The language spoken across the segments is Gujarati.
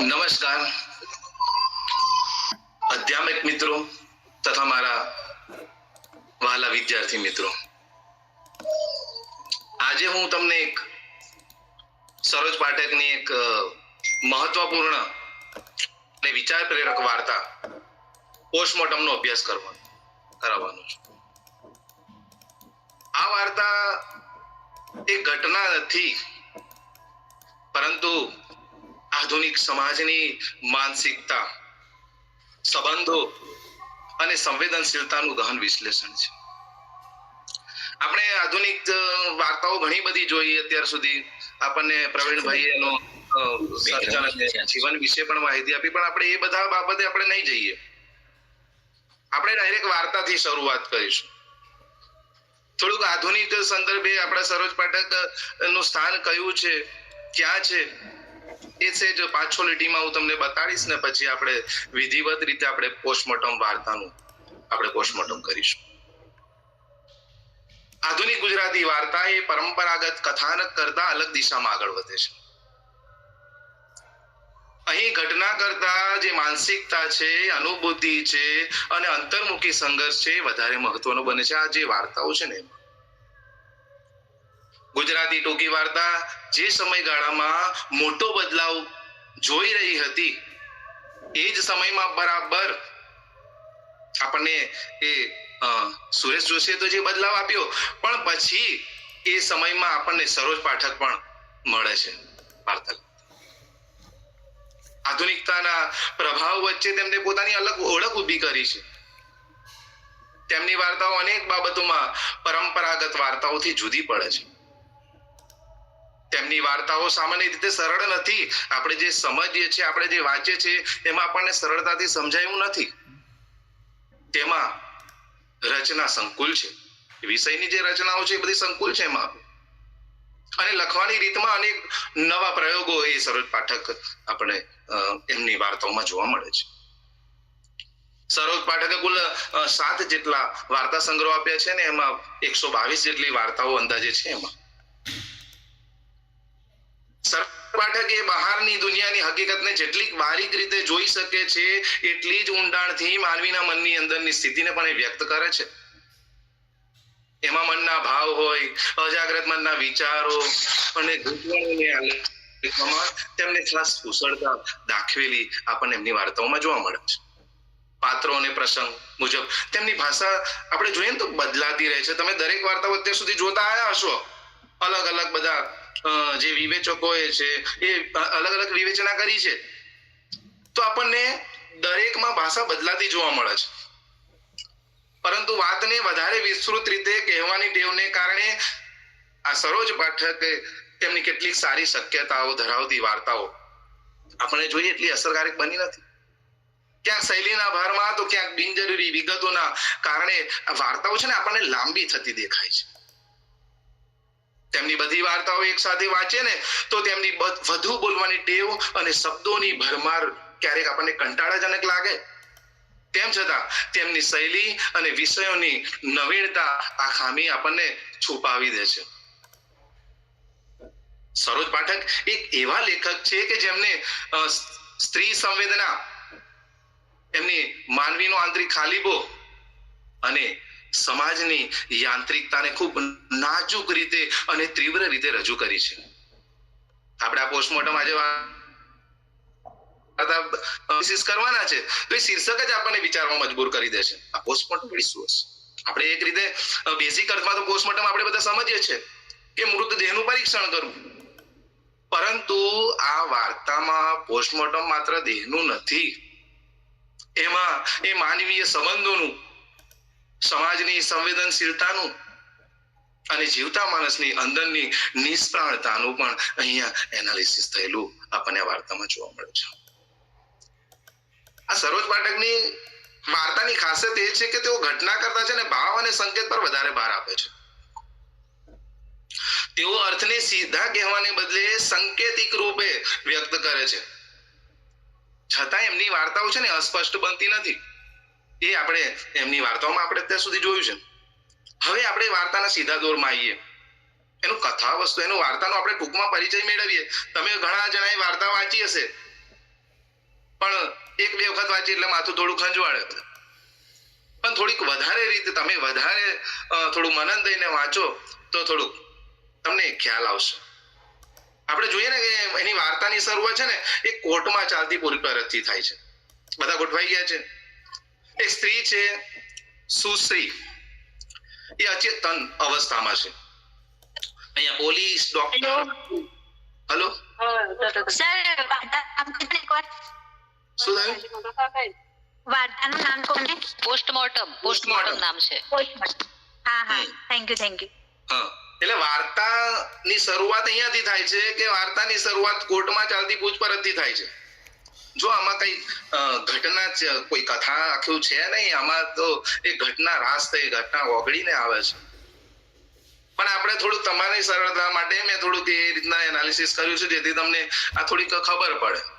નમસ્કાર. અધ્યામિક મિત્રો તથા મારા વહાલા વિદ્યાર્થી મિત્રો. આજે હું તમને એક સરોજ પાઠકની એક મહત્વપૂર્ણ અને વિચાર પ્રેરક વાર્તા પોસ્ટમોર્ટમનો અભ્યાસ કરવાનો કરાવવાનો છું. આ વાર્તા એ ઘટના નથી. પરંતુ આધુનિક સમાજની માનસિકતા સંબંધો અને સંવેદનશીલતાનું ગહન વિશ્લેષણ છે. આપણે આધુનિક વાર્તાઓ ઘણી બધી જોઈ અત્યાર સુધી. આપણને પ્રવીણભાઈ એનો સર્જન જીવન વિશે પણ માહિતી આપી પણ આપણે એ બધા બાબતે આપણે નહીં જઈએ. આપણે ડાયરેક્ટ વાર્તાથી શરૂઆત કરીશું. થોડુંક આધુનિક સંદર્ભે આપણા સરોજ પાઠકનું સ્થાન કયું છે, ક્યાં છે, એ છે જો પાછો લીટીમાં હું તમને બતાડીશ ને પછી આપણે વિધિવત રીતે આપણે પોસ્ટમોર્ટમ વાર્તાનું, આપણે પોસ્ટમોર્ટમ કરીશું. આધુનિક ગુજરાતી વાર્તા એ પરંપરાગત કથાનક કરતા અલગ દિશામાં આગળ વધે છે. અહીં ઘટના કરતા જે માનસિકતા છે, અનુભૂતિ છે અને અંતર્મુખી સંઘર્ષ છે વધારે મહત્વનો બને છે. આ જે વાર્તાઓ છે ને ગુજરાતી ટૂંકી વાર્તા, જે સમયગાળામાં મોટો બદલાવ જોઈ રહી હતી, એ જ સમયમાં બરાબર આપણને એ સુરેશ જોશીએ તો જે બદલાવ આપ્યો, પણ પછી એ સમયમાં આપણને સરોજ પાઠક પણ મળે છે વાર્તા આધુનિકતાના પ્રભાવ વચ્ચે તેમને પોતાની અલગ ઓળખ ઊભી કરી છે. તેમની વાર્તાઓ અનેક બાબતોમાં પરંપરાગત વાર્તાઓથી જુદી પડે છે. તેમની વાર્તાઓ સામાન્ય રીતે સરળ નથી. આપણે જે સમજીએ છીએ, આપણે જે વાંચીએ છીએ, એમાં આપણને સરળતાથી સમજાયું નથી. તેમાં રચના સંકુલ છે. વિષયની જે રચનાઓ છે, એ બધી સંકુલ છે એમાં. અને લખવાની રીતમાં અનેક નવા પ્રયોગો એ સરોજ પાઠક આપણે એમની વાર્તાઓમાં જોવા મળે છે. સરોજ પાઠકે કુલ સાત જેટલા વાર્તા સંગ્રહ આપ્યા છે ને એમાં એકસો બાવીસ જેટલી વાર્તાઓ અંદાજે છે એમાં. પાઠક એ બહારની દુનિયાની હકીકતને જેટલી બારીક રીતે જોઈ શકે છે, એટલી જ ઊંડાણથી માનવીના મનની અંદરની સ્થિતિને પણ એ વ્યક્ત કરે છે. એમાં મનના ભાવ હોય, અજાગ્રત મનના વિચારો અને તેમને ખાસ કુશળતા દાખવેલી આપણને એમની વાર્તાઓમાં જોવા મળે છે. પાત્રો અને પ્રસંગ મુજબ તેમની ભાષા આપણે જોઈએ ને તો બદલાતી રહે છે. તમે દરેક વાર્તાઓ અત્યાર સુધી જોતા આવ્યા હશો. અલગ અલગ બધા જે વિવેચકોએ છે એ અલગ અલગ વિવેચના કરી છે. તો આપણને દરેકમાં ભાષા બદલાતી જોવા મળે છે. પરંતુ વાતને વધારે વિસ્તૃત રીતે કહેવાની ટેવને કારણે આ સરોજ પાઠક તેમની કેટલીક સારી શક્યતાઓ ધરાવતી વાર્તાઓ આપણે જોઈએ એટલી અસરકારક બની નથી. ક્યાંક શૈલીના ભારમાં તો ક્યાંક બિનજરૂરી વિગતોના કારણે વાર્તાઓ છે ને આપણને લાંબી થતી દેખાય છે. તેમની બધી વાર્તાઓ એક સાથે વાંચે ને તો તેમની વધુ બોલવાની ટેવ અને શબ્દોની ભરમાર ક્યારેક આપણને કંટાળાજનક લાગે. તેમ છતાં તેમની શૈલી અને વિષયોની નવીનતા આ ખામી આપણને છુપાવી દે છે. સરોજ પાઠક એક એવા લેખક છે કે જેમને સ્ત્રી સંવેદના, એમની માનવીનો આંતરિક ખાલીબો અને સમાજની યાંત્રિકતાને ખૂબ નાજુક રીતે અને તીવ્ર રીતે રજૂ કરી છે. આપણે પોસ્ટમોર્ટમ આજે વા- વિશેષ કરવાના છે. તો એ શીર્ષક જ આપણને વિચારવા મજબૂર કરી દેશે. આ પોસ્ટમોર્ટમ શું હશે. આપણે એક રીતે બેઝિક અર્થમાં તો પોસ્ટમોર્ટમ આપણે બધા સમજીએ છીએ કે મૃતદેહનું પરીક્ષણ કરવું. પરંતુ આ વાર્તામાં પોસ્ટમોર્ટમ માત્ર દેહનું નથી. એમાં એ માનવીય સંબંધોનું સમાજની સંવેદનશીલતાનું અને જીવતા માણસની અંદરની નિષ્પ્રાણતાનું પણ અહીંયા એનાલિસિસ થયેલું આપણને વાર્તામાં જોવા મળે છે. આ સરોજ પાઠકની વાર્તાની ખાસિયત એ છે કે તેઓ ઘટના કરતા છે ને ભાવ અને સંકેત પર વધારે ભાર આપે છે. તેઓ અર્થને સીધા કહેવાને બદલે સંકેતિક રૂપે વ્યક્ત કરે છે. છતાં એમની વાર્તાઓ છે ને અસ્પષ્ટ બનતી નથી. એ આપણે એમની વાર્તાઓમાં આપણે અત્યાર સુધી જોયું છે. હવે આપણે વાર્તાના સીધા દોરમાં આવીએ. એનું કથા વસ્તુ એનું વાર્તાનો આપણે ટૂંકમાં પરિચય મેળવીએ. તમે ઘણા જણાએ વાર્તા વાંચી હશે. પણ એક બે વખત વાંચી એટલે માથું થોડું ખંજવાળે. પણ થોડીક વધારે રીતે તમે વધારે થોડું મનન દઈને વાંચો તો થોડુંક તમને ખ્યાલ આવશે. આપણે જોઈએ ને કે એની વાર્તાની શરૂઆત છે ને એ કોર્ટમાં ચાલતી પૂરપરથી થાય છે. બધા ગોઠવાઈ ગયા છે. એક સ્ત્રી છે સુશ્રી. એ અચેતન અવસ્થામાં છે. અહીંયા પોલીસ ડોક્ટર. હલો સર શું થયું? વાર્તાનું નામ કોણ છે? પોસ્ટમોર્ટમ. પોસ્ટમોર્ટમ નામ છે. હા હા. થેન્ક યુ થેન્ક યુ હા. એટલે વાર્તાની શરૂઆત અહીંયાથી થાય છે કે વાર્તાની શરૂઆત કોર્ટમાં ચાલતી પૂછપરછથી થાય છે? જો આમાં કઈ ઘટના છે, કોઈ કથા આખું છે નહીં આમાં તો એ ઘટના રાસ થઈ ઘટના ઓગળીને આવે છે. પણ આપણે થોડુંક તમારી સરળતા માટે મેં થોડુંક એ રીતના એનાલિસિસ કર્યું છે જેથી તમને આ થોડીક ખબર પડે.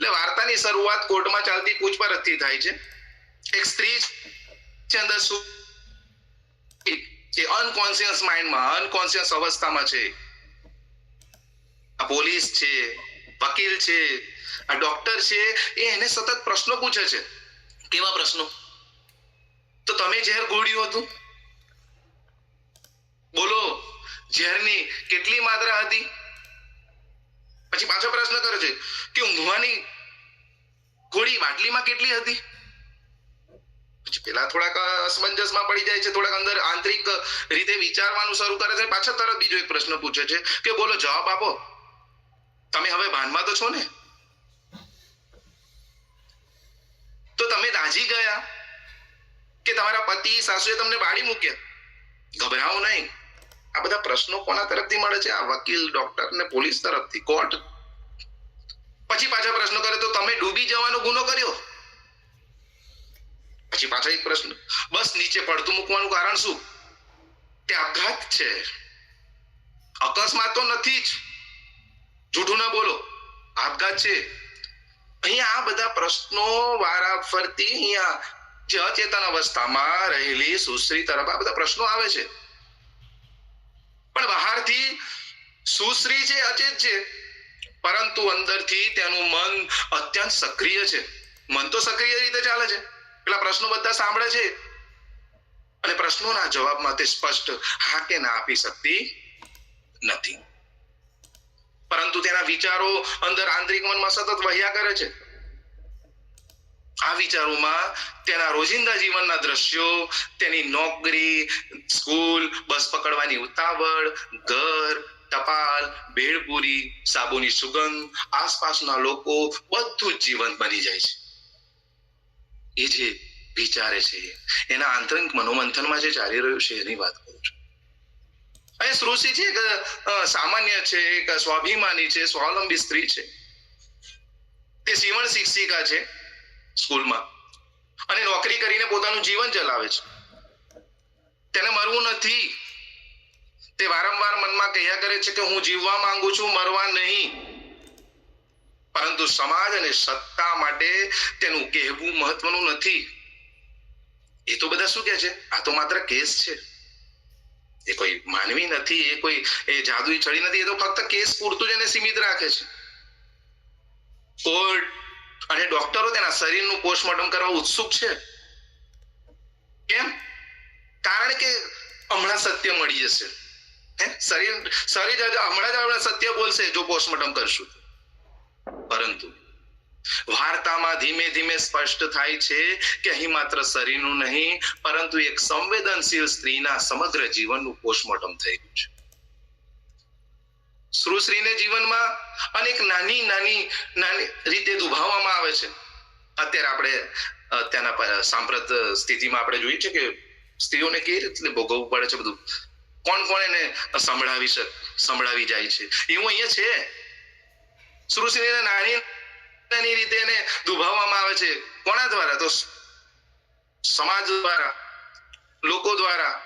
એટલે વાર્તાની શરૂઆત કોર્ટમાં ચાલતી પૂછપરછથી થાય છે. એક સ્ત્રી છે અંદર શું જે અનકોન્શિયસ માઇન્ડમાં અનકોન્શિયસ અવસ્થામાં છે. આ પોલીસ છે, વકીલ છે, આ ડોક્ટર છે, એ એને સતત પ્રશ્નો પૂછે છે. કેવા પ્રશ્નો? તો તમે ઝેર ગોળ્યું હતું? બોલો, ઝેરની કેટલી માત્રા હતી? પછી પાછો પ્રશ્ન કરે છે કે ઊંઘવાની ગોળી બાટલીમાં કેટલી હતી? પછી પેલા થોડાક અસમંજસમાં પડી જાય છે, થોડાક અંદર આંતરિક રીતે વિચારવાનું શરૂ કરે છે. પાછા તરત બીજો એક પ્રશ્ન પૂછે છે કે બોલો જવાબ આપો. તમે હવે ભાનમાં તો છો ને? તો તમે રાજી ગયા કે તમારા પતિ, સાસુએ તમને બાળી મૂક્યા? ગભરાવો નહીં. આ બધા પ્રશ્નો કોના તરફથી મળે છે? આ વકીલ ડોક્ટર ને પોલીસ તરફથી? કોર્ટ? પછી પાછા પ્રશ્ન કરે તો તમે ડૂબી જવાનો ગુનો કર્યો? પછી પાછા એક પ્રશ્ન. બસ નીચે પડતું મૂકવાનું કારણ શું? તે આપઘાત છે. અકસ્માત તો નથી જ. જૂઠું ના બોલો. આપઘાત છે. અહીંયા આ બધા પ્રશ્નો વારા ફરતી અહીંયા જે અચેતન અવસ્થામાં રહેલી સુશ્રી તરફ આ બધા પ્રશ્નો આવે છે. પણ બહારથી સુશ્રી છે, અચેત છે. પરંતુ અંદરથી તેનું મન અત્યંત સક્રિય છે. મન તો સક્રિય રીતે ચાલે છે. પેલા પ્રશ્નો બધા સાંભળે છે. અને પ્રશ્નોના જવાબમાં તે સ્પષ્ટ હા કે ના આપી શકતી નથી. પરંતુ તેના વિચારો અંદર આંતરિક મનમાં સતત વહ્યા કરે છે. આ વિચારોમાં તેના રોજિંદા જીવનના દ્રશ્યો, તેની નોકરી, સ્કૂલ, બસ પકડવાની ઉતાવળ, ઘર, ટપાલ, ભેળપુરી, સાબુની સુગંધ, આસપાસના લોકો, બધું જ જીવન બની જાય છે. એ જે વિચારે છે, એના આંતરિક મનોમંથનમાં જે ચાલી રહ્યું છે, એની વાત કરું છું. અહીં સૃષ્ટિ છે એક સામાન્ય છે એક સ્વાભિમાની છે, સ્વાવલંબી સ્ત્રી છે. તે સીવણ શિક્ષિકા છે. સ્કૂલમાં. અને નોકરી કરીને પોતાનું જીવન ચલાવે છે. તેને મરવું નથી. તે વારંવાર મનમાં કહ્યા કરે છે કે હું જીવવા માંગુ છું, મરવા નહીં. પરંતુ સમાજ અને સત્તા માટે તેનું કહેવું મહત્વનું નથી. એ તો બધા શું કહે છે? આ તો માત્ર કેસ છે. એ કોઈ માનવી નથી, એ કોઈ, એ જાદુઈ ચડી નથી, એ તો ફક્ત કેસ પૂરતું જ એને સીમિત રાખે છે. કોર્ટ અને ડોક્ટરો તેના શરીરનું પોસ્ટમોર્ટમ કરવા ઉત્સુક છે? કેમ? કારણ કે હમણાં સત્ય મળી જશે. શરીર શરીર હમણાં જ આપણે સત્ય બોલશે જો પોસ્ટમોર્ટમ કરશું. પરંતુ વાર્તામાં ધીમે ધીમે સ્પષ્ટ થાય છે કે અહીં માત્ર શરીરનું નહીં, પરંતુ એક સંવેદનશીલ સ્ત્રીના સમગ્ર જીવનનું પોસ્ટમોર્ટમ થઈ ગયું છે. સુશ્રીને જીવનમાં અનેક નાની નાની નાની રીતે દુભાવવામાં આવે છે. અત્યારે આપણે ત્યાંના સાંપ્રત સ્થિતિમાં આપણે જોઈએ છે કે સ્ત્રીઓને કેવી રીતે ભોગવવું પડે છે બધું? કોણ કોણ એને સંભળાવી સંભળાવી જાય છે? એવું અહીંયા છે. સુશ્રીને નાની નાની રીતે એને દુભાવવામાં આવે છે. કોના દ્વારા? તો સમાજ દ્વારા, લોકો દ્વારા,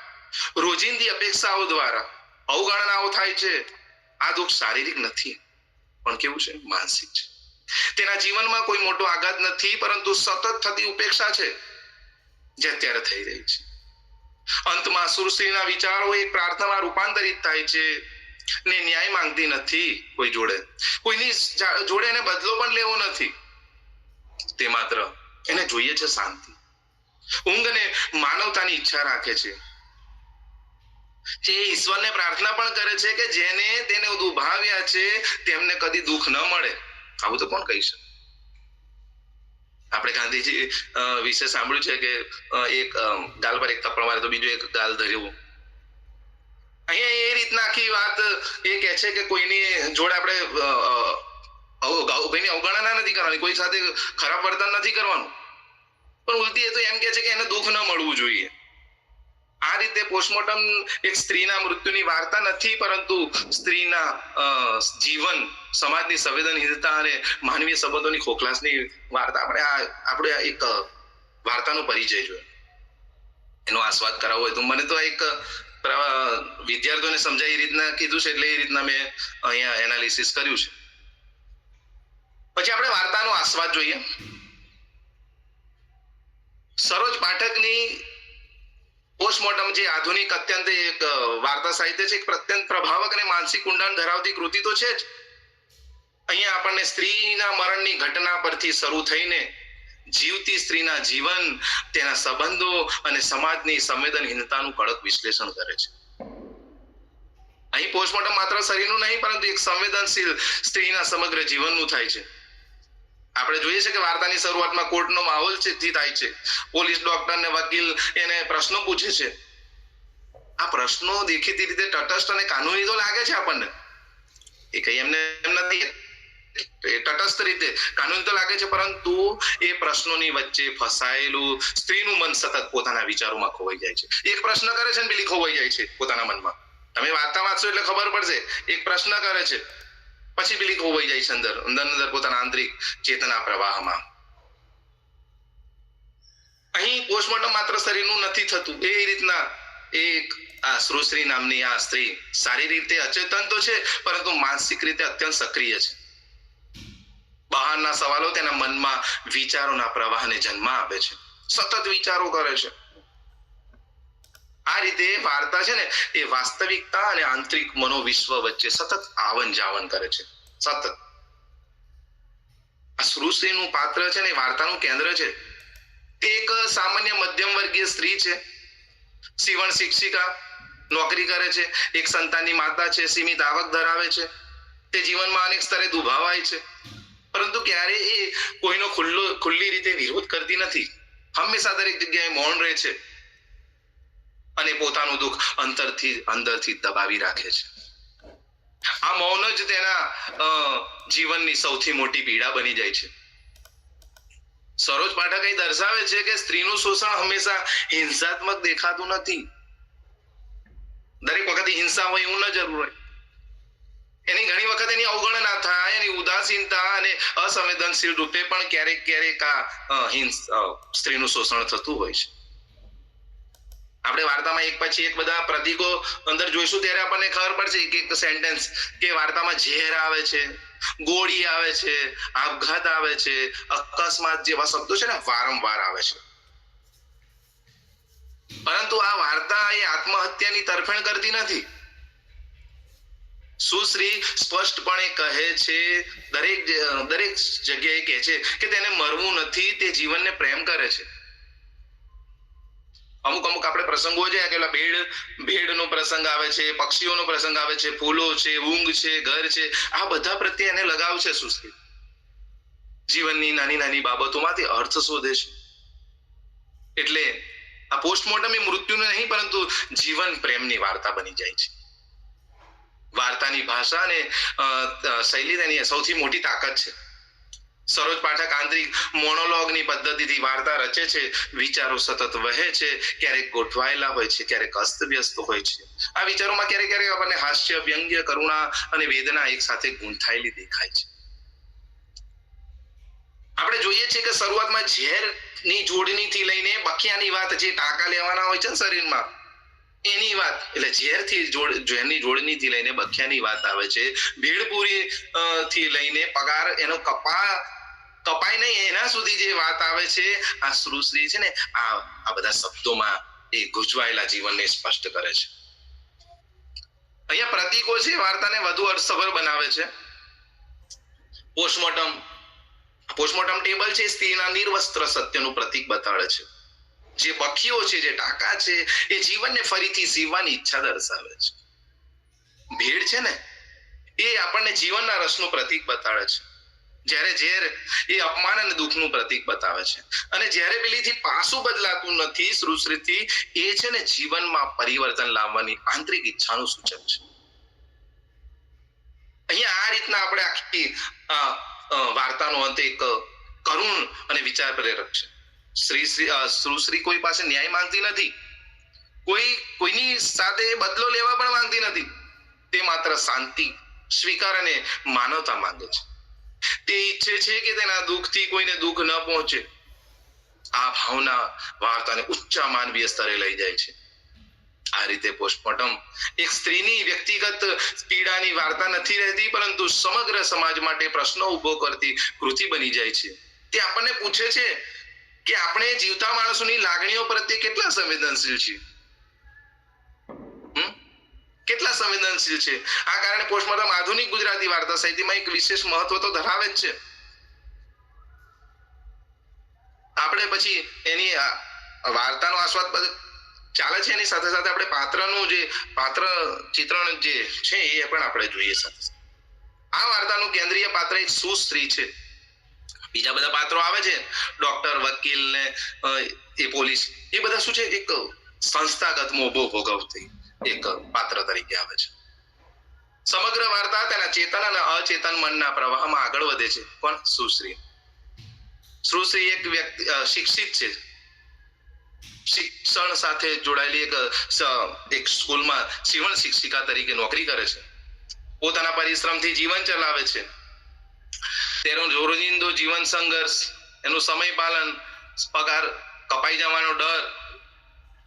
રોજિંદી અપેક્ષાઓ દ્વારા. અવગણનાઓ થાય છે. આ દુઃખ શારીરિક નથી. પણ કેવું છે? માનસિક છે. તેના જીવનમાં કોઈ મોટો આઘાત નથી, પરંતુ સતત થતી ઉપેક્ષા છે જે અત્યારે થઈ રહી છે. અંતમાં સુરશ્રીના વિચારો એક પ્રાર્થનામાં રૂપાંતરિત થાય છે. ને ન્યાય માંગતી નથી કોઈ જોડે. કોઈની જોડે એને બદલો પણ લેવો નથી. તે માત્ર એને જોઈએ છે શાંતિ. ઊંઘને માનવતાની ઈચ્છા રાખે છે. જે ઈશ્વરને પ્રાર્થના પણ કરે છે કે જેને તેને દુભાવ્યા છે, તેમને કદી દુઃખ ન મળે. આવું તો કોણ કહી શકે? આપણે ગાંધીજી વિશે સાંભળ્યું છે કે એક ગાલ પર એક થપ્પડ મારે તો બીજો એક ગાલ ધર્યું. અહીંયા એ રીતના આખી વાત એ કહે છે કે કોઈની જોડે આપણે કોઈની અવગણના નથી કરવાની, કોઈ સાથે ખરાબ વર્તન નથી કરવાનું. પણ ઉલટી એ તો એમ કે છે કે એને દુઃખ ન મળવું જોઈએ. આ રીતે પોસ્ટમોર્ટમ એક સ્ત્રીના મૃત્યુની વાર્તા નથી, પરંતુ સ્ત્રીના જીવન, સમાજની સંવેદનશીલતા અને માનવીય સંબંધોની ખોખલાસની વાર્તા. આપણે આ, આપણે એક વાર્તાનો પરિચય જોયો. એનો આસ્વાદ કરાવવો હોય તો મને તો એક વિદ્યાર્થીઓને સમજાય એ રીતના કીધું છે એટલે એ રીતના મેં અહીંયા એનાલિસિસ કર્યું છે. પછી આપણે વાર્તાનો આસ્વાદ જોઈએ. સરોજ પાઠકની પોસ્ટમોર્ટમ જે આધુનિક અત્યંત એક વાર્તા સાહિત્ય છે, એક અત્યંત પ્રભાવક અને માનસિક ઊંડાણ ધરાવતી કૃતિ તો છે જ. અહીંયા આપણને સ્ત્રીના મરણની ઘટના પરથી શરૂ થઈને જીવતી સ્ત્રીના જીવન, તેના સંબંધો અને સમાજની સંવેદનહીનતાનું કડક વિશ્લેષણ કરે છે. અહીં પોસ્ટમોર્ટમ માત્ર શરીરનું નહીં, પરંતુ એક સંવેદનશીલ સ્ત્રીના સમગ્ર જીવનનું થાય છે. આપણે જોઈએ છે કે વાર્તાની શરૂઆતમાં કોર્ટનો માહોલથી થાય છે. પોલીસ ડોક્ટર ને વકીલ એને પ્રશ્નો પૂછે છે. આ પ્રશ્નો દેખીતી રીતે તટસ્થ અને કાનૂની તો લાગે છે આપણને. એ કઈ એમને એમ નથી. એ તટસ્થ રીતે કાનૂની તો લાગે છે, પરંતુ એ પ્રશ્નોની વચ્ચે ફસાયેલું સ્ત્રીનું મન સતત પોતાના વિચારોમાં ખોવાઈ જાય છે. એક પ્રશ્ન કરે છે ને પેલી ખોવાઈ જાય છે પોતાના મનમાં. તમે વાર્તા વાંચશો એટલે ખબર પડશે. એક પ્રશ્ન કરે છે પછી પેલી ખોવાઈ જાય છે અંદર. અંદર અંદર પોતાના આંતરિક ચેતના પ્રવાહમાં. અહીં પોસ્ટમોર્ટમ માત્ર શરીરનું નથી થતું. એ રીતના એક આ શ્રુશ્રી નામની આ સ્ત્રી સારી રીતે અચેતન તો છે, પરંતુ માનસિક રીતે અત્યંત સક્રિય છે. બહારના સવાલો તેના મનમાં વિચારોના પ્રવાહને જન્મ આપે છે. સતત વિચારો કરે છે. આ રીતે વાર્તા છે ને, એ વાસ્તવિકતા અને આંતરિક મનોવિશ્વ વચ્ચે સતત આવન જાવન કરે છે. સતત. આ શ્રુશ્રીનું પાત્ર છે ને વાર્તાનું કેન્દ્ર છે. તે એક સામાન્ય મધ્યમ વર્ગીય સ્ત્રી છે. સીવણ શિક્ષિકા, નોકરી કરે છે. એક સંતાનની માતા છે, સીમિત આવક ધરાવે છે. તે જીવનમાં અનેક સ્તરે દુભાવાય છે. પરંતુ ક્યારે એ કોઈનો ખુલ્લો, ખુલ્લી રીતે વિરોધ કરતી નથી. હંમેશા દરેક જગ્યાએ મૌન રહે છે. અને પોતાનું દુઃખ અંતરથી, અંદરથી દબાવી રાખે છે. આ મૌન જ તેના જીવનની સૌથી મોટી પીડા બની જાય છે. સરોજ પાઠક અહીં દર્શાવે છે કે સ્ત્રીનું શોષણ હંમેશા હિંસાત્મક દેખાતું નથી. દરેક વખતે હિંસા હોય એવું ન જરૂર હોય. એની ઘણી વખત એની અવગણના થાય, એની ઉદાસીનતા અને અસંવેદનશીલ રૂપે પણ ક્યારેક ક્યારેક આ હિંસ સ્ત્રીનું શોષણ થતું હોય છે. આપણે વાર્તામાં એક પછી એક બધા પ્રતીકો અંદર જોઈશું ત્યારે આપણને ખબર પડશે એક એક સેન્ટેન્સ કે વાર્તામાં ઝેર આવે છે, ગોળી આવે છે, આપઘાત આવે છે, અકસ્માત જેવા શબ્દો છે ને વારંવાર આવે છે. પરંતુ આ વાર્તા એ આત્મહત્યાની તરફેણ કરતી નથી. સુશ્રી સ્પષ્ટપણે કહે છે? દરેક દરેક જગ્યાએ કહે છે કે તેને મરવું નથી, તે જીવનને પ્રેમ કરે છે. અમુક અમુક આપણે પ્રસંગો છે કે ભેડ, ભેડનો પ્રસંગ આવે છે, પક્ષીઓનો પ્રસંગ આવે છે, ફૂલો છે, ઊંઘ છે, ઘર છે, આ બધા પ્રત્યે એને લગાવ છે સુશ્રી જીવનની નાની નાની બાબતોમાંથી અર્થ શોધે છે. એટલે આ પોસ્ટમોર્ટમ એ મૃત્યુનું નહીં, પરંતુ જીવન પ્રેમની વાર્તા બની જાય છે. વાર્તાની ભાષા અને શૈલી તેની સૌથી મોટી તાકાત છે. સરોજ પાઠક આંતરિક મોનોલોગની પદ્ધતિથી વાર્તા રચે છે. વિચારો સતત વહે છે. ક્યારેક ગોઠવાયેલા હોય છે, ક્યારેક અસ્તવ્યસ્ત હોય છે. આ વિચારોમાં ક્યારેક ક્યારેક આપણને હાસ્ય, વ્યંગ્ય, કરુણા અને વેદના એક સાથે ગૂંથાયેલી દેખાય છે. આપણે જોઈએ છીએ કે શરૂઆતમાં ઝેરની જોડણીથી લઈને બખિયાની વાત જે ટાંકા લેવાના હોય છે ને શરીરમાં એની વાત, એટલે ઝેરથી જોડ, ઝેરની જોડણીથી લઈને બખિયાની વાત આવે છે. ભીડપુરી થી લઈને પગાર, એનો કપા, કપાય નહીં, એના સુધી જે વાત આવે છે, આ શ્રુશ્રી છે ને, આ આ બધા શબ્દોમાં એ ગુજવાયેલા જીવનને સ્પષ્ટ કરે છે. અહીંયા પ્રતીકો છે વાર્તાને વધુ અર્થસભર બનાવે છે. પોસ્ટમોર્ટમ પોસ્ટમોર્ટમ ટેબલ છે, સ્ત્રીના નિર્વસ્ત્ર સત્યનું પ્રતીક બતાડે છે. જે બખીઓ છે, જે ટાંકા છે, એ જીવનને ફરીથી જીવવાની ઈચ્છા દર્શાવે છે. ભીડ છે ને, એ આપણને જીવનના રસનું પ્રતીક બતાડે છે. જ્યારે ઝેર એ અપમાન અને દુઃખનું પ્રતીક બતાવે છે. અને જ્યારે પેલીથી પાસું બદલાતું નથી સુશ્રીથી એ છે ને જીવનમાં પરિવર્તન લાવવાની આંતરિક ઈચ્છાનું સૂચક છે. અહીંયા આ રીતના આપણે આખી વાર્તાનો અંત એક કરુણ અને વિચાર પ્રેરક છે. શ્રી શ્રી સુશ્રી કોઈ પાસે ન્યાય માંગતી નથી. કોઈ, કોઈની સાથે બદલો લેવા પણ માંગતી નથી. તે માત્ર શાંતિ, સ્વીકાર અને માનવતા માંગે છે. તે ઈચ્છે છે કે તેના દુઃખથી કોઈને દુઃખ ન પહોંચે. આ ભાવના વાર્તાને ઉચ્ચ માનવીય સ્તરે લઈ જાય છે. આ રીતે પોસ્ટમોર્ટમ એક સ્ત્રીની વ્યક્તિગત પીડાની વાર્તા નથી રહેતી, પરંતુ સમગ્ર સમાજ માટે પ્રશ્નો ઊભો કરતી કૃતિ બની જાય છે. તે આપણને પૂછે છે કે આપણે જીવતા માણસોની લાગણીઓ પ્રત્યે કેટલા સંવેદનશીલ છીએ? કેટલા સંવેદનશીલ છે? આ કારણે પોસ્ટમોર્ટમ આધુનિક ગુજરાતી વાર્તા સાહિત્યમાં એક વિશેષ મહત્વ તો ધરાવે જ છે. આપણે પછી એની વાર્તાનો આસ્વાદ ચાલે છે એની સાથે સાથે આપણે પાત્રનું જે, પાત્ર ચિત્રણ જે છે એ પણ આપણે જોઈએ સાથે. આ વાર્તાનું કેન્દ્રીય પાત્ર એક સુસ્ત્રી છે. બીજા બધા પાત્રો આવે છે? ડોક્ટર વકીલ ને એ પોલીસ એ બધા શું છે? એક સંસ્થાગત મોભો ભોગવતી એક પાત્ર તરીકે આવે છે. સમગ્ર વાર્તા તેના ચેતન અને અચેતન મનના પ્રવાહમાં આગળ વધે છે. પણ સુશ્રી. સુશ્રી એક વ્યક્તિ શિક્ષિત છે. શિક્ષણ સાથે જોડાયેલી એક એક સ્કૂલમાં સીવણ શિક્ષિકા તરીકે નોકરી કરે છે. પોતાના પરિશ્રમથી જીવન ચલાવે છે. તેનો રોજિંદો જીવન સંઘર્ષ, એનું સમય પાલન, પગાર કપાઈ જવાનો ડર,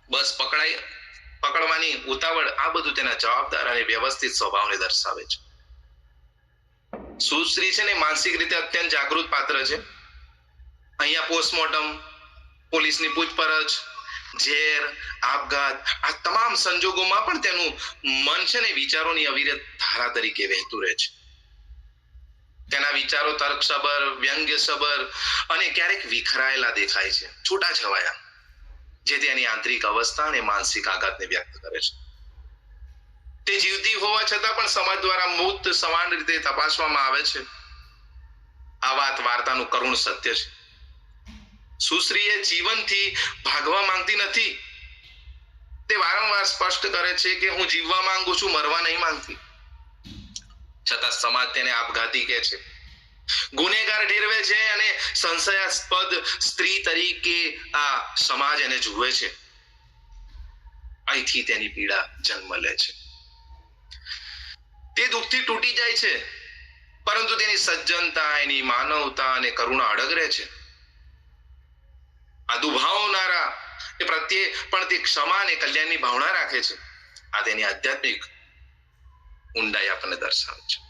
બસ પકડાઈ, પકડવાની ઉતાવળ, આ બધું તેના જવાબદાર અને વ્યવસ્થિત સ્વભાવને દર્શાવે છે. સુશ્રી છે ને માનસિક રીતે અત્યંત જાગૃત પાત્ર છે. અહીંયા પોસ્ટમોર્ટમ, પોલીસની પૂછપરછ, ઝેર, આપઘાત, આ તમામ સંજોગોમાં પણ તેનું મન છે ને વિચારોની અવિરત ધારા તરીકે વહેતું રહે છે. તેના વિચારો તર્કસભર, વ્યંગ્યસભર અને ક્યારેક વિખરાયેલા દેખાય છે. છૂટા છવાયા. જે તેની આંતરિક અવસ્થા અને માનસિક આઘાતને વ્યક્ત કરે છે. તે જીવતી હોવા છતાં પણ સમાજ દ્વારા મુક્ત, સમાન રીતે તપાસવામાં આવે છે. આ વાત વાર્તાનું કરુણ સત્ય છે. સુશ્રીએ જીવનથી ભાગવા માંગતી નથી. તે વારંવાર સ્પષ્ટ કરે છે કે હું જીવવા માંગુ છું, મરવા નહીં માંગતી. છતાં સમાજ તેને આપઘાતી કહે છે. ગુનેગાર ઠેરવે છે અને સંશયાસ્પદ સ્ત્રી તરીકે આ સમાજ એને જુએ છે. અહીંથી તેની પીડા જન્મ લે છે. તે દુઃખથી તૂટી જાય છે, પરંતુ તેની સજ્જનતા, એની માનવતા અને કરુણા અડગ રહે છે. આ દુભાવનારા એ પ્રત્યે પણ તે ક્ષમા અને કલ્યાણની ભાવના રાખે છે. આ તેની આધ્યાત્મિક ઊંડાઈ આપણને દર્શાવે છે.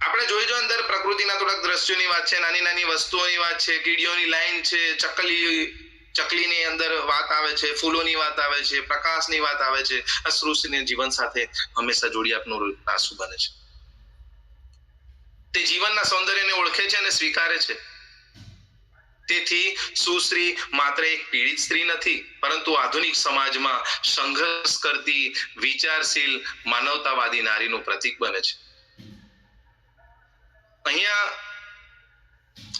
આપણે જોઈ જો અંદર પ્રકૃતિના થોડાક દ્રશ્યોની વાત છે, નાની નાની વસ્તુઓની વાત છે, કીડીઓની લાઈન છે, ચકલી, ચકલીની અંદર વાત આવે છે, ફૂલોની વાત આવે છે, પ્રકાશની વાત આવે છે આ જીવન સાથે હંમેશા જોડી આપનું રાસુ બને છે. તે જીવનના સૌંદર્યને ઓળખે છે અને સ્વીકારે છે. તેથી સુશ્રી માત્ર એક પીડિત સ્ત્રી નથી, પરંતુ આધુનિક સમાજમાં સંઘર્ષ કરતી વિચારશીલ માનવતાવાદી નારીનું પ્રતીક બને છે. અહીંયા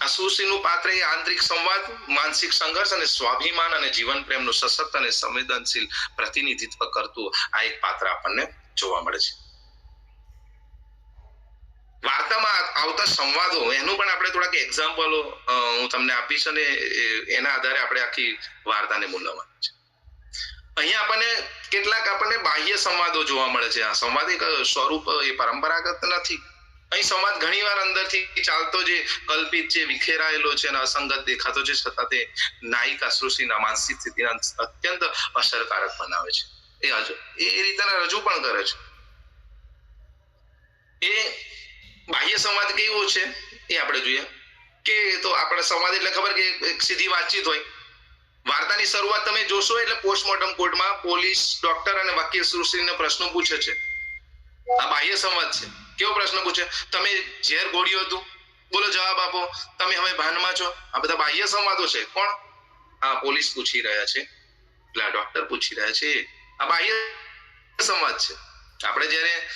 આ સુશ્રીનું પાત્ર એ આંતરિક સંવાદ, માનસિક સંઘર્ષ અને સ્વાભિમાન અને જીવન પ્રેમનું સશક્ત અને સંવેદનશીલ પ્રતિનિધિત્વ કરતું આ એક પાત્ર આપણને જોવા મળે છે. વાર્તામાં આવતા સંવાદો, એનું પણ આપણે થોડાક એક્ઝામ્પલો હું તમને આપીશ અને એના આધારે આપણે આખી વાર્તાને મૂલવવાની છે. અહીંયા આપણને કેટલાક આપણને બાહ્ય સંવાદો જોવા મળે છે. આ સંવાદ એક સ્વરૂપ, એ પરંપરાગત નથી. અહીં સંવાદ ઘણીવાર અંદરથી ચાલતો જે કલ્પિત છે વિખેરાયેલો છે અને અસંગત દેખાતો છે, છતાં તે નાયિકા સૃષ્ટિના માનસિક સ્થિતિના અત્યંત અસરકારક બનાવે છે. એ હજુ, એ રીતના રજૂ પણ કરે છે. એ બાહ્ય સંવાદ કેવો છે? એ આપણે જોઈએ. કે તો આપણે સંવાદ એટલે ખબર કે એક સીધી વાતચીત હોય. વાર્તાની શરૂઆત તમે જોશો એટલે પોસ્ટમોર્ટમ કોર્ટમાં પોલીસ, ડોક્ટર અને વકીલ સુશ્રીને પ્રશ્નો પૂછે છે. આ બાહ્ય સંવાદ છે. કેવો પ્રશ્ન પૂછે? તમે ઝેર ગોળ્યું હતું? બોલો જવાબ આપો. તમે હવે ભાનમાં છો. આ બધા બાહ્ય સંવાદો છે. કોણ? આ પોલીસ પૂછી રહ્યા છે. એટલે ડોક્ટર પૂછી રહ્યા છે. આ બાહ્ય સંવાદ છે. આપણે જ્યારે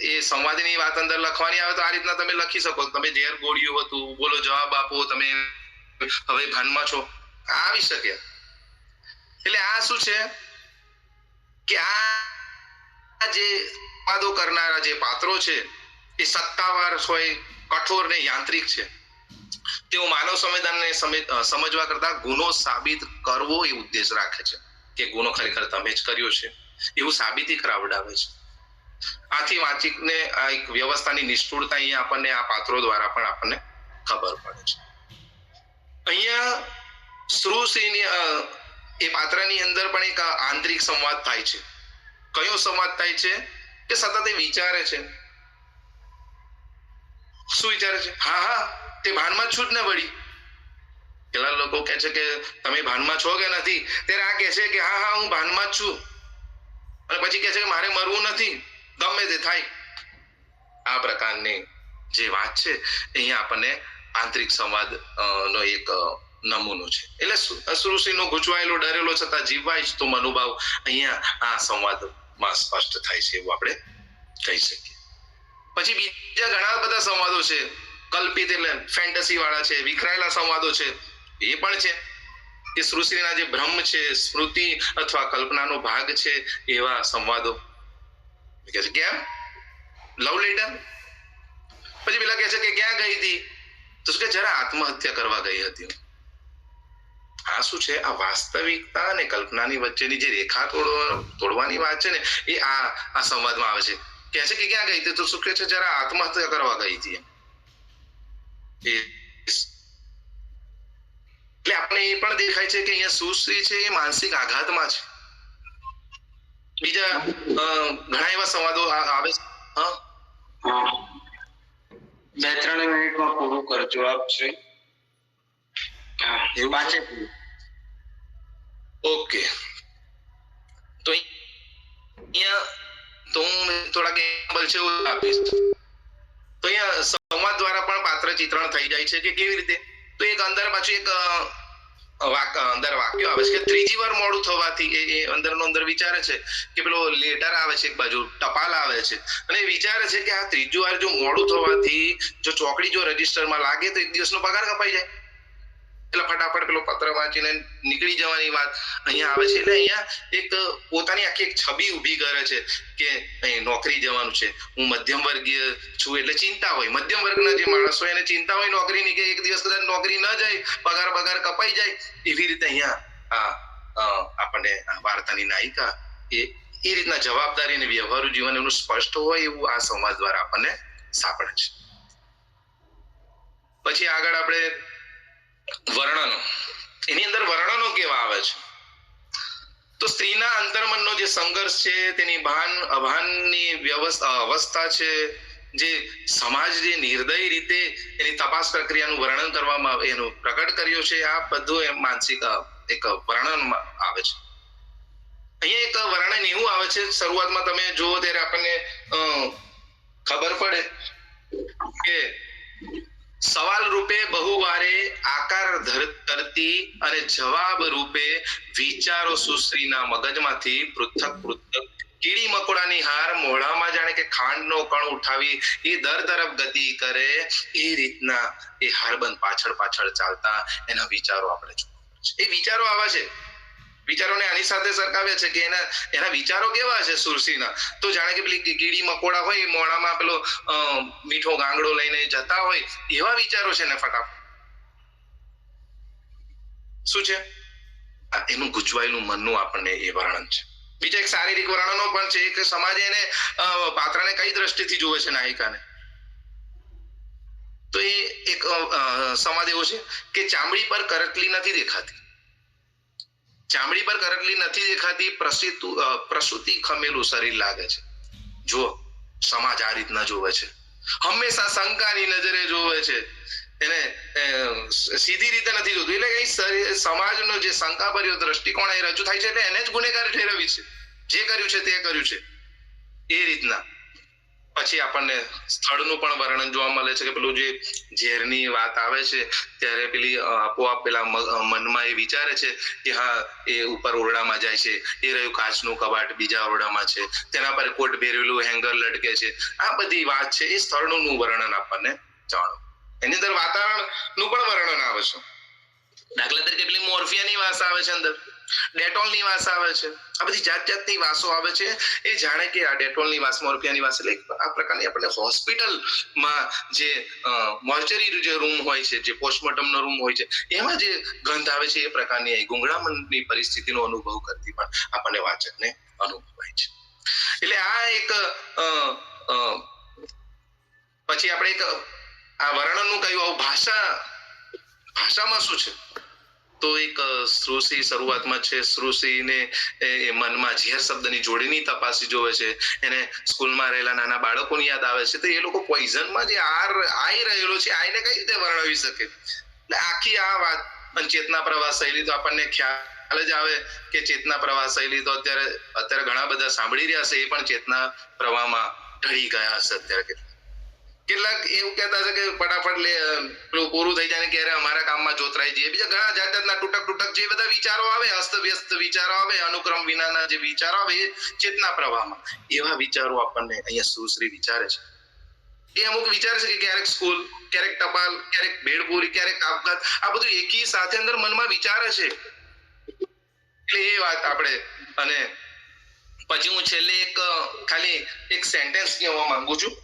એ સંવાદની વાત અંદર લખવાની આવે તો આ રીતના તમે લખી શકો. તમે ઝેર ગોળ્યું હતું, બોલો જવાબ આપો, તમે હવે ભાનમાં છો. આવી શકે. એટલે આ શું છે? કે આ જે વાદો કરનારા જે પાત્રો છે, એ સત્તાવાર હોય કઠોર ને યાંત્રિક છે. તેઓ માનવ સંવેદનને સમજવા કરતા ગુનો સાબિત કરવો એ ઉદ્દેશ રાખે છે. કે ગુનો ખરેખર તમે જ કર્યો છે. એવું સાબિતી કરાવડાવે છે. આથી વાંચિકને આ એક વ્યવસ્થાની નિષ્ઠુરતા અહીંયા આપણને આ પાત્રો દ્વારા પણ આપણને ખબર પડે છે. અહીંયા શ્રુશ્રીની એ પાત્રની અંદર પણ એક આંતરિક સંવાદ થાય છે. કયો સંવાદ થાય છે? કે સતત એ વિચારે છે. શું વિચારે છે? હા હા, તે ભાનમાં છું જ ને વળી. પેલા લોકો કહે છે કે તમે ભાનમાં છો કે નથી? ત્યારે આ કહે છે કે હા હા, હું ભાનમાં છું. અને પછી કહે છે કે મારે મરવું નથી. ગમે તે થાય. આ પ્રકારની જે વાત છે, અહીંયા આપણને આંતરિક સંવાદ નો એક નમૂનો છે. એટલે શ્રુષિનો ગૂંચવાયેલો, ડરેલો છતાં જીવવા જ તો મનોભાવ અહીંયા આ સંવાદમાં સ્પષ્ટ થાય છે એવું આપણે કહી શકીએ. પછી બીજા ઘણા બધા સંવાદો છે. કલ્પિત એટલે ફેન્ટસી વાળા છે, વિખરાયેલા સંવાદો છે. એ પણ છે. કે સૃષ્ટિના જે ભ્રમ છે, સ્મૃતિ અથવા કલ્પનાનો ભાગ છે, એવા સંવાદો. કે કેમ? Love letter? પછી પેલા કહે છે કે, ક્યાં ગઈ હતી? તો કે, જરા આત્મહત્યા કરવા ગઈ હતી. આ શું છે? આ વાસ્તવિકતા અને કલ્પનાની વચ્ચેની જે રેખા તોડવા તોડવાની વાત છે ને, એ આ આ સંવાદમાં આવે છે. કહે છે કે, ક્યાં ગઈ હતી? તો શું કહે છે, જરા આત્મહત્યા કરવા ગઈ હતી. એ એટલે આપણે એ પણ દેખાય છે કે અહીંયા સુશ્રી છે એ માનસિક આઘાતમાં છે. બીજા ઘણા એવા સંવાદો આવે છે? હા. બે ત્રણ મિનિટમાં પૂરું કરજો આપ શ્રી. ઓકે. તો અહીંયા તો હું થોડાક એક્ઝામ્પલ છે આપીશ. તો અહીંયા સંવાદ દ્વારા પણ પાત્ર ચિત્રણ થઈ જાય છે કે કેવી રીતે? તો એક અંદર પાછું એક અંદર વાક્ય આવે છે કે ત્રીજી વાર મોડું થવાથી એ અંદર અંદરનો અંદર વિચારે છે કે પેલો લેટર આવે છે એક બાજુ, ટપાલ આવે છે. અને એ વિચારે છે કે આ ત્રીજી વાર જો મોડું થવાથી જો ચોકડી જો રજીસ્ટરમાં લાગે તો એક દિવસનો પગાર કપાઈ જાય. એટલે ફટાફટ પેલો પત્ર વાંચીને નીકળી જવાની વાત અહીંયા આવે છે. એટલે અહીંયા એક પોતાની આખી એક છબી ઊભી કરે છે કે અહીં નોકરી જવાનું છે. હું મધ્યમ વર્ગીય છું એટલે ચિંતા હોય. મધ્યમ વર્ગના જે માણસો એને ચિંતા હોય નોકરીની કે એક દિવસ કદાચ નોકરી ન જાય, પગાર પગાર કપાઈ જાય, એવી રીતે અહીંયા આ આપણને વાર્તાની નાયિકા એ એ રીતના જવાબદારી અને વ્યવહારુ જીવન એનું સ્પષ્ટ હોય એવું આ સંવાદ દ્વારા આપણને સાંપડે છે. પછી આગળ આપણે વર્ણનો. એની અંદર વર્ણનો કેવા આવે છે? તો સ્ત્રીના અંતર્મનનો જે સંઘર્ષ છે, તેની ભાન, અભાનની વ્યવસ્થા અવસ્થા છે, જે સમાજ જે નિર્દય રીતે એની તપાસ પ્રક્રિયાનું વર્ણન કરવામાં એનું પ્રગટ કર્યું છે, આ બધું એમ માનસિક એક વર્ણનમાં આવે છે. અહીંયા એક વર્ણન એવું આવે છે, શરૂઆતમાં તમે જુઓ ત્યારે આપણને ખબર પડે કે સવાલ રૂપે બહુવારે આકાર કરતી અને જવાબ રૂપે વિચારો સુશ્રીના મગજમાંથી પૃથક પૃથક કીડી મકોડાની હાર મોઢામાં જાણે કે ખાંડનો કણ ઉઠાવી એ દર તરફ ગતિ કરે, એ રીતના એ હારબંધ પાછળ પાછળ ચાલતા એના વિચારો આપણે એ વિચારો આવા છે. વિચારોને આની સાથે સરખાવ્યા છે કે એના એના વિચારો કેવા છે સુરસીના? તો જાણે કે પેલી કીડી મકોડા હોય મોડામાં પેલો મીઠો ગાંગડો લઈને જતા હોય એવા વિચારો છે ને ફટાફટ. શું છે? એનું ગૂંચવાયેલું મનનું આપણને એ વર્ણન છે. બીજા એક શારીરિક વર્ણનો પણ છે કે સમાજ એને પાત્રને કઈ દ્રષ્ટિથી જોવે છે નાયિકાને? તો એ એક અ, એવો છે કે ચામડી પર કરટલી નથી દેખાતી. ચામડી પર કરટલી નથી દેખાતી પ્રસૂતિ ખમેલું શરીર લાગે છે. જો સમાજ આ રીતના જોવે છે. હંમેશા શંકાની નજરે જોવે છે. એને સીધી રીતે નથી જોતું. એટલે એ સમાજનો જે શંકાભર્યો દ્રષ્ટિકોણ એ રજૂ થાય છે, એટલે એને જ ગુનેગાર ઠેરવી છે. જે કર્યું છે તે કર્યું છે. એ રીતના. પછી આપણને સ્થળનું પણ વર્ણન જોવા મળે છે કે પેલું જે ઝેરની વાત આવે છે, ત્યારે પેલી આપોઆપ પેલા મનમાં એ વિચારે છે કે હા, એ ઉપર ઓરડામાં જાય છે, એ રહ્યું કાચનું કબાટ બીજા ઓરડામાં છે, તેના પર કોટ ભેરેલું હેંગર લટકે છે. આ બધી વાત છે, એ સ્થળનું વર્ણન આપણને જાણો એની અંદર વાતાવરણનું પણ વર્ણન આવે છે. દાખલા તરીકે પેલી મોર્ફિયાની વાસ આવે છે અંદર, ડેટોલની વાસ આવે છે. આ બધી જાત જાતની વાસો આવે છે. એ જાણે કે આ ડેટોલની વાસ, મોર્ફિયાની વાસ, એટલે આ પ્રકારની આપણને હોસ્પિટલમાં જે મોર્ચરી જે રૂમ હોય છે, જે પોસ્ટમોર્ટમનો રૂમ હોય છે, એમાં જે ગંધ આવે છે, એ પ્રકારની ગુંગળામણની પરિસ્થિતિનો અનુભવ કરતી પણ આપણને વાચકને અનુભવાય છે. એટલે આ એક પછી આપણે એક આ વર્ણનનું કહ્યું ભાષા ભાષામાં શું છે? તો એક શ્રુષિ શરૂઆતમાં છે. શ્રુષિને એ મનમાં ઝેર શબ્દની જોડીની તપાસી જોવે છે. એને સ્કૂલમાં રહેલા નાના બાળકોની યાદ આવે છે. તો એ લોકો પોઈઝનમાં જે આર, આઈ રહેલો છે, આઈને કઈ રીતે વર્ણવી શકે? એટલે આખી આ વાત પણ ચેતના પ્રવાહ શૈલી તો આપણને ખ્યાલ જ આવે કે ચેતના પ્રવાહ શૈલી તો અત્યારે અત્યારે ઘણા બધા સાંભળી રહ્યા છે. એ પણ ચેતના પ્રવાહમાં ઢળી ગયા હશે અત્યારે. કેટલાક. કેટલાક એવું કહેતા છે કે ફટાફટ લે પૂરું થઈ જાય ક્યારે અમારા કામમાં જોતરાઈ જઈએ બીજા ઘણા જાત જાતના તૂટક તૂટક જે બધા વિચારો આવે અસ્તવ્યસ્ત વિચારો આવે, અનુક્રમ વિનાના જે વિચારો આવે, એ ચેતના પ્રવાહમાં. એવા વિચારો આપણને અહીંયા સુશ્રી વિચારે છે. એ અમુક વિચાર છે કે ક્યારેક સ્કૂલ, ક્યારેક ટપાલ, ક્યારેક ભેળપૂરી, ક્યારેક આપઘાત, આ બધું એકી સાથે અંદર મનમાં વિચારે છે. એટલે એ વાત આપણે, અને પછી હું છેલ્લે એક ખાલી એક સેન્ટેન્સ કહેવા માંગુ છું.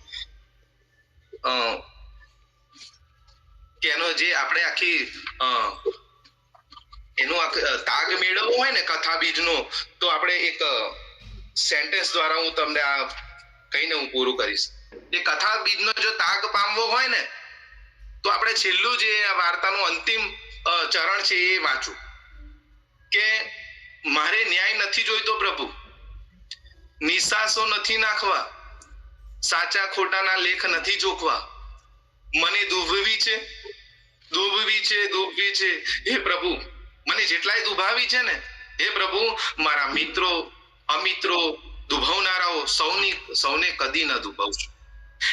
એનો જે આપણે આખી એનો તાગ મેળવવો હોય ને કથા બીજનો, તો આપણે એક સેન્ટેન્સ દ્વારા હું તમને આ કહીને હું પૂરું કરીશ. એ કથા બીજનો જો તાગ પામવો હોય ને, તો આપણે છેલ્લું જે વાર્તાનું અંતિમ ચરણ છે એ વાંચું કે મારે ન્યાય નથી જોઈતો પ્રભુ. નિશાસો નથી નાખવા. સાચા ખોટાના લેખ નથી જોખવા. મને દુભવી છે? દુભવી છે દુભવી છે. હે પ્રભુ, મને જેટલાય દુભાવી છે ને, હે પ્રભુ, મારા મિત્રો, અમિત્રો, દુભાવનારાઓ સૌની, સૌને કદી ન દુભાવજો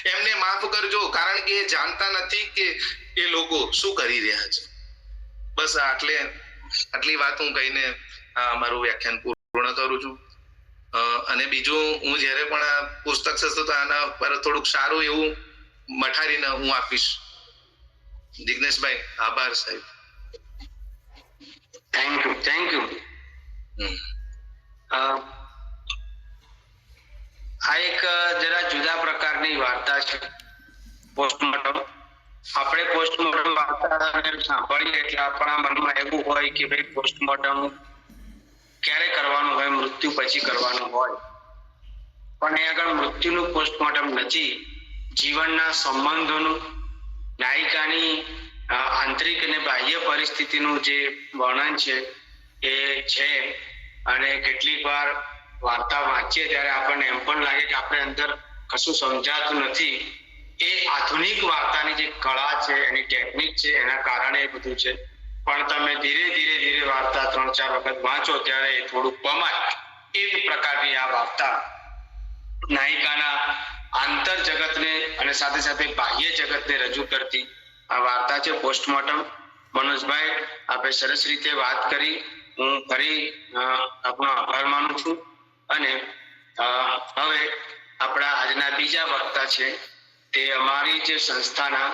એમને માફ કરજો, કારણ કે એ જાણતા નથી કે એ લોકો શું કરી રહ્યા છે. બસ આટલે, આટલી વાત હું કહીને મારું વ્યાખ્યાન પૂર્ણ કરું છું. અને બીજું હું જ્યારે પણ આ પુસ્તક થશે તો આના પર થોડુંક સારું એવું મઠારીને હું આપીશ. જિગ્નેશભાઈ આભાર સાહેબ. થેન્ક યુ થેન્ક યુ આ એક જરા જુદા પ્રકારની વાર્તા છે. પોસ્ટમોર્ટમ. આપણે પોસ્ટમોર્ટમ વાર્તા સાંભળીએ એટલે આપણા મનમાં એવું હોય કે ભાઈ પોસ્ટમોર્ટમ ક્યારે કરવાનું હોય મૃત્યુ પછી કરવાનું હોય. પણ અહીં આગળ મૃત્યુનું પોસ્ટમોર્ટમ નથી. જીવનના સંબંધોનું નાયિકાની આંતરિક અને બાહ્ય પરિસ્થિતિનું જે વર્ણન છે, એ છે. અને કેટલીક વાર વાર્તા વાંચીએ ત્યારે આપણને એમ પણ લાગે કે આપણે અંદર કશું સમજાતું નથી. એ આધુનિક વાર્તાની જે કળા છે, એની ટેકનિક છે, એના કારણે એ બધું છે. પણ તમે ધીરે ધીરે ધીરે વાર્તા ત્રણ ચાર વખત વાંચો ત્યારે એ થોડુંક પમાય. એવી પ્રકારની આ વાર્તા નાયિકાના આંતર જગતને અને સાથે સાથે બાહ્ય જગતને રજૂ કરતી આ વાર્તા છે પોસ્ટમોર્ટમ. મનોજભાઈ, આપે સરસ રીતે વાત કરી. હું ફરી આપનો આભાર માનું છું. અને હવે આપણા આજના બીજા વક્તા છે તે અમારી જે સંસ્થાના